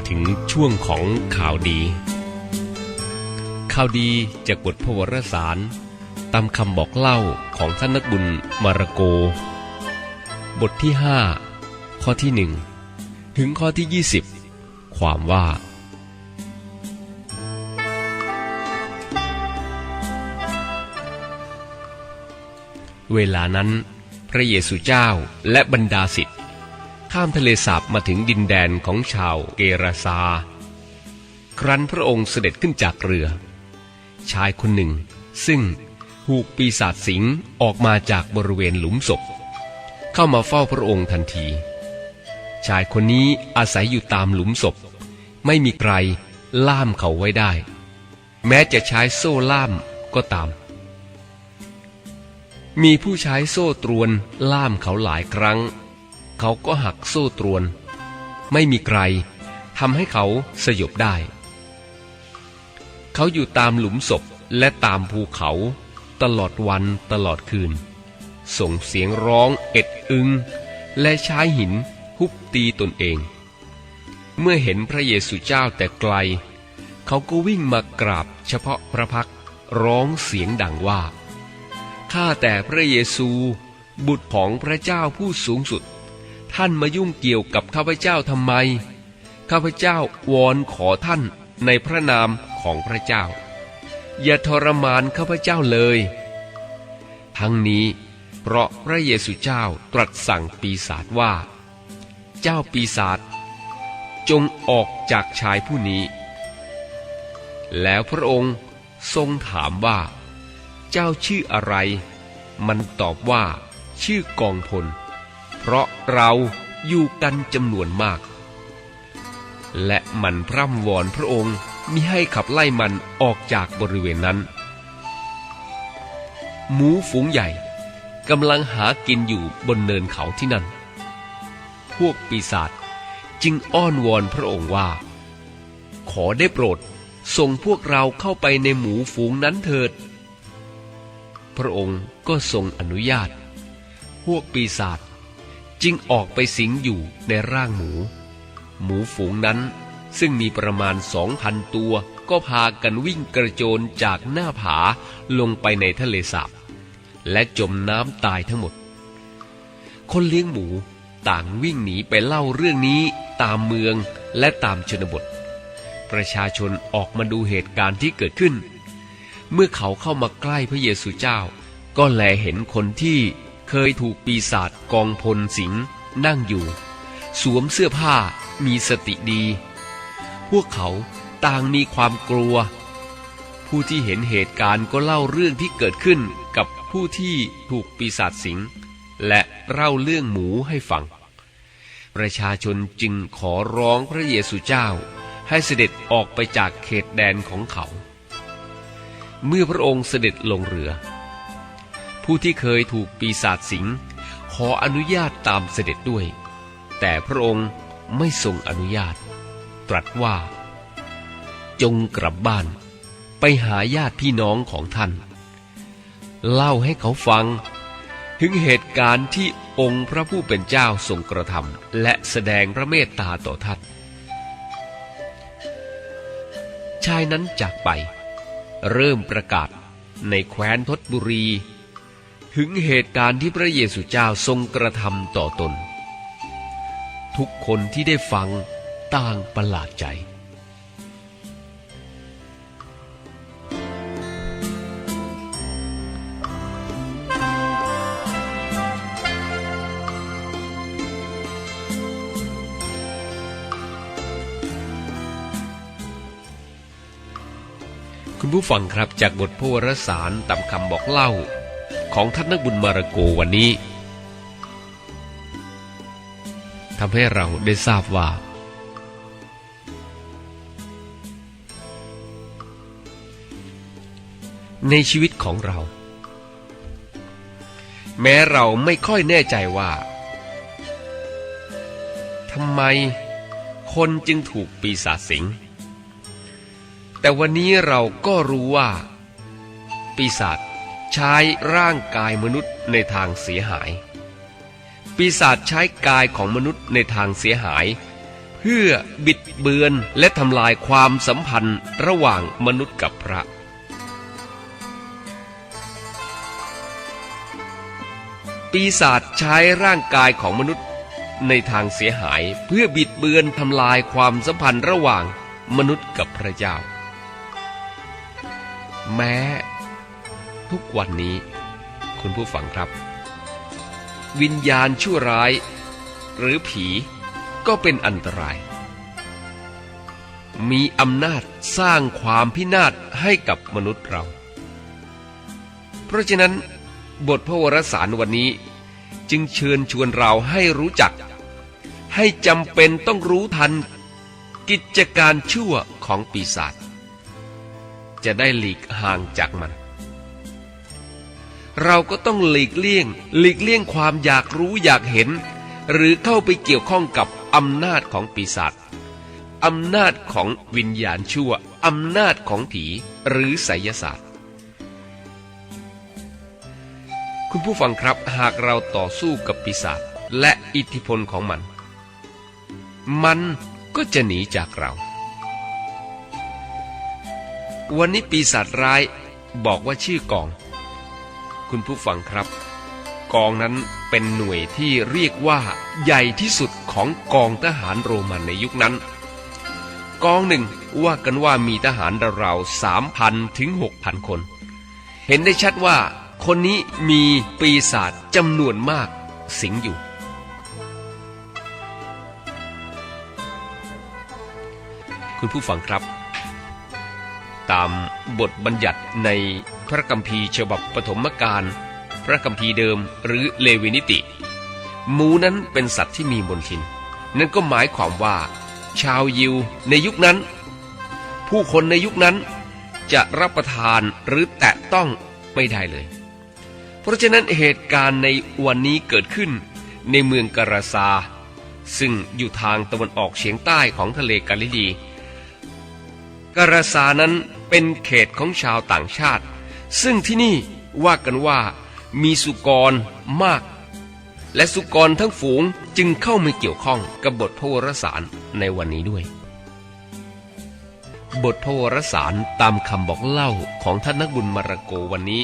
มาถึงช่วงของข่าวดี ข่าวดีจากบทพระวรสาร ตามคำบอกเล่าของท่านนักบุญมาระโก บทที่ห้าข้อที่หนึ่งถึงข้อที่ยี่สิบความว่า เวลานั้น พระเยซูเจ้าและบรรดาสิทธิ ข้ามทะเลสาบมาถึงดินแดนของชาวเกราซา ครั้นพระองค์เสด็จขึ้นจากเรือ ชายคนหนึ่ง ซึ่งถูกปีศาจสิงออกมาจากบริเวณหลุมศพ เข้ามาเฝ้าพระองค์ทันที ชายคนนี้อาศัยอยู่ตามหลุมศพ ไม่มีใครล่ามเขาไว้ได้ แม้จะใช้โซ่ล่ามก็ตาม มีผู้ใช้โซ่ตรวนล่ามเขาหลายครั้ง เขาก็หักโซ่ตรวน ไม่มีใครทำให้เขาสยบได้ เขาอยู่ตามหลุมศพและตามภูเขา ตลอดวันตลอดคืน ส่งเสียงร้องเอ็ดอึง และใช้หินทุบตีตนเอง เมื่อเห็นพระเยซูเจ้าแต่ไกล เขาก็วิ่งมากราบเฉพาะพระพักตร์ร้องเสียงดังว่า ข้าแต่พระเยซู บุตรของพระเจ้าผู้สูงสุด ท่านมายุ่งเกี่ยวกับข้าพเจ้าทำไม ข้าพเจ้าวอนขอท่านในพระนามของพระเจ้า อย่าทรมานข้าพเจ้าเลย ทั้งนี้เพราะพระเยซูเจ้าตรัสสั่งปีศาจว่า เจ้าปีศาจจงออกจากชายผู้นี้ แล้วพระองค์ทรงถามว่า เจ้าชื่ออะไร มันตอบว่า ชื่อกองพล ราะเราอยู่กันจำนวนมาก และมันพร่ำวอนพระองค์มิให้ขับไล่มันออกจากบริเวณนั้น หมูฝูงใหญ่กำลังหากินอยู่บนเนินเขาที่นั่น พวกปีศาจจึงอ้อนวอนพระองค์ว่า ขอได้โปรดส่งพวกเราเข้าไปในหมูฝูงนั้นเถิด พระองค์ก็ทรงอนุญาต พวกปีศาจ จึงออกไปสิงอยู่ในร่างหมู หมูฝูงนั้น ซึ่งมีประมาณสองพันตัว ก็พากันวิ่งกระโจนจากหน้าผาลงไปในทะเลสาบและจมน้ำตายทั้งหมด คนเลี้ยงหมูต่างวิ่งหนีไปเล่าเรื่องนี้ตามเมืองและตามชนบท ประชาชนออกมาดูเหตุการณ์ที่เกิดขึ้น เมื่อเขาเข้ามาใกล้พระเยซูเจ้า ก็แลเห็นคนที่ เคยถูกปีศาจกองพลสิงนั่งอยู่ สวมเสื้อผ้ามีสติดี พวกเขาต่างมีความกลัว ผู้ที่เห็นเหตุการณ์ก็เล่าเรื่องที่เกิดขึ้นกับผู้ที่ถูกปีศาจสิง และเล่าเรื่องหมูให้ฟัง ประชาชนจึงขอร้องพระเยซูเจ้าให้เสด็จออกไปจากเขตแดนของเขา เมื่อพระองค์เสด็จลงเรือ ผู้ที่เคยถูกปีศาจสิง ขออนุญาตตามเสด็จด้วย แต่พระองค์ไม่ทรงอนุญาต ตรัสว่า จงกลับบ้าน ไปหาญาติพี่น้องของท่าน เล่าให้เขาฟัง ถึงเหตุการณ์ที่องค์พระผู้เป็นเจ้าทรงกระทำและแสดงพระเมตตาต่อท่านชายนั้นจากไป เริ่มประกาศในแคว้นทศบุรี ถึงเหตุการณ์ที่พระเยซูเจ้าทรงกระทำต่อตน ทุกคนที่ได้ฟังต่างประหลาดใจ คุณผู้ฟังครับจากบทพระวรสารตามคำบอกเล่า ของท่านนักบุญมาระโกวันนี้ทำให้เราได้ทราบว่า ในชีวิตของเรา แม้เราไม่ค่อยแน่ใจว่าทำไมคนจึงถูกปีศาจสิง แต่วันนี้เราก็รู้ว่า ปีศาจ ใช้ร่างกายมนุษย์ในทางเสียหาย ปีศาจใช้กายของมนุษย์ในทางเสียหายเพเพื่อบิดเบือนและทำลายความสัมพันธ์ระหว่างมนุษย์กับพระปีศาจใช้ร่างกายของมนุษย์ในทางเสียหายเพื่อบิดเบือนทำลายความสัมพันธ์ระหว่างมนุษย์กับพระเจ้า แม้ ทุกวันนี้ คุณผู้ฟังครับ วิญญาณชั่วร้าย หรือผีก็เป็นอันตราย มีอำนาจสร้างความพินาศให้กับมนุษย์เรา เพราะฉะนั้น บทพระวรสารวันนี้จึงเชิญชวนเราให้รู้จัก ให้จำเป็นต้องรู้ทัน กิจการชั่วของปีศาจจะได้หลีกห่างจากมัน เราก็ต้องหลีกเลี่ยง หลีกเลี่ยงความอยากรู้อยากเห็น หรือเข้าไปเกี่ยวข้องกับอำนาจของปีศาจอำนาจของวิญญาณชั่วอำนาจของผีหรือไสยศาสตร์ คุณผู้ฟังครับหากเราต่อสู้กับปีศาจและอิทธิพลของมัน มันก็จะหนีจากเรา วันนี้ปีศาจร้ายบอกว่าชื่อกอง คุณผู้ฟังครับ กองนั้นเป็นหน่วยที่เรียกว่าใหญ่ที่สุดของกองทหารโรมันในยุคนั้น กองหนึ่งว่ากันว่ามีทหารราวสามพันถึงหกพันคน เห็นได้ชัดว่าคนนี้มีปีศาจจำนวนมากสิงอยู่ คุณผู้ฟังครับามบทบัญญัติในพระคัมภีร์ฉบับปฐมกาลพระคัมภีร์เดิมหรือเลวินิติ หมูนั้นเป็นสัตว์ที่มีมนทิน นั่นก็หมายความว่า ชาวยิวในยุคนั้น ผู้คนในยุคนั้นจะรับประทานหรือแตะต้องไม่ได้เลย เพราะฉะนั้นเหตุการณ์ในวันนี้เกิดขึ้นในเมืองกราซา ซึ่งอยู่ทางตะวันออกเฉียงใต้ของทะเลกาลิลีกราซานั้น เป็นเขตของชาวต่างชาติ ซึ่งที่นี่ว่ากันว่ามีสุกรมาก และสุกรทั้งฝูงจึงเข้ามาเกี่ยวข้องกับบทพระวรสารในวันนี้ด้วย บทพระวรสารตามคำบอกเล่าของท่านนักบุญมาระโกวันนี้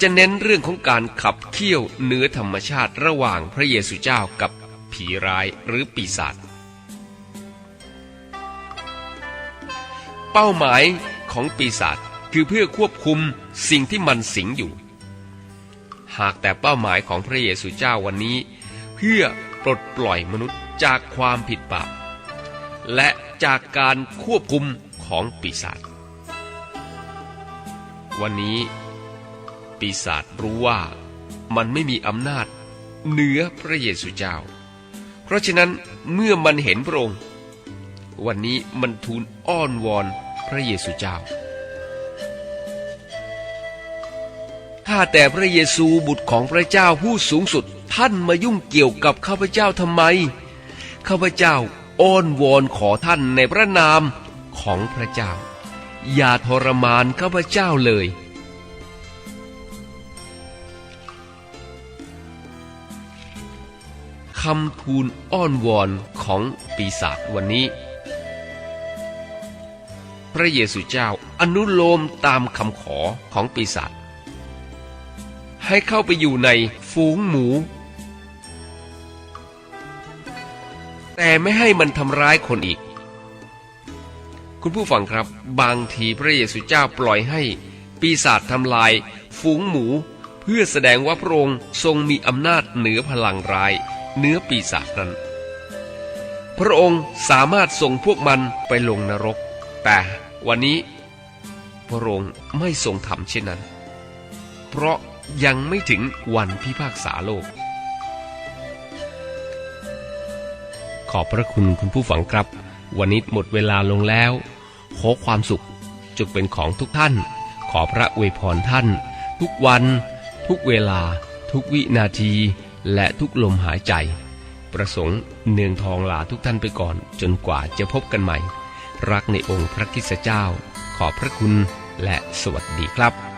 จะเน้นเรื่องของการขับเคี่ยวเนื้อธรรมชาติระหว่างพระเยซูเจ้ากับผีร้ายหรือปีศาจ เป้าหมายของปีศาจคือเพื่อควบคุมสิ่งที่มันสิงอยู่ หากแต่เป้าหมายของพระเยซูเจ้าวันนี้ เพื่อปลดปล่อยมนุษย์จากความผิดบาปและจากการควบคุมของปีศาจวันนี้ ปีศาจรู้ว่ามันไม่มีอำนาจเหนือพระเยซูเจ้า เพราะฉะนั้นเมื่อมันเห็นพระองค์ วันนี้มันทูลอ้อนวอน ระเยซูเจ้าถ้าแต่พระเยซูบุตรของพระเจ้าผู้สูงสุดท่านมายุ่งเกี่ยวกับข้าพเจ้าทำไม ข้าพเจ้าอ้อนวอนขอท่านในพระนามของพระเจ้า อย่าทรมานข้าพเจ้าเลย คำทูลอ้อนวอนของปีศาจวันนี้ ระเยซูเจ้าอนุโลมตามคำขอของปีศาจให้เข้าไปอยู่ในฝูงหมู แต่ไม่ให้มันทำร้ายคนอีก คุณผู้ฟังครับ บางทีพระเยซูเจ้าปล่อยให้ปีศาจทำลายฝูงหมู เพื่อแสดงว่าพระองค์ทรงมีอำนาจเหนือพลังร้ายเหนือปีศาจนั้น พระองค์สามารถส่งพวกมันไปลงนรก แต่ วันนี้ พระองค์ไม่ทรงทำเช่นนั้น เพราะยังไม่ถึงวันพิพากษาโลก ขอบพระคุณคุณผู้ฟังครับ วันนี้หมดเวลาลงแล้ว ขอความสุขจงเป็นของทุกท่าน ขอพระอวยพรท่าน ทุกวัน ทุกเวลา ทุกวินาที และทุกลมหายใจ ประสงค์เนืองทองลาทุกท่านไปก่อน จนกว่าจะพบกันใหม่ รักในองค์พระคิสเจ้า ขอพระคุณและสวัสดีครับ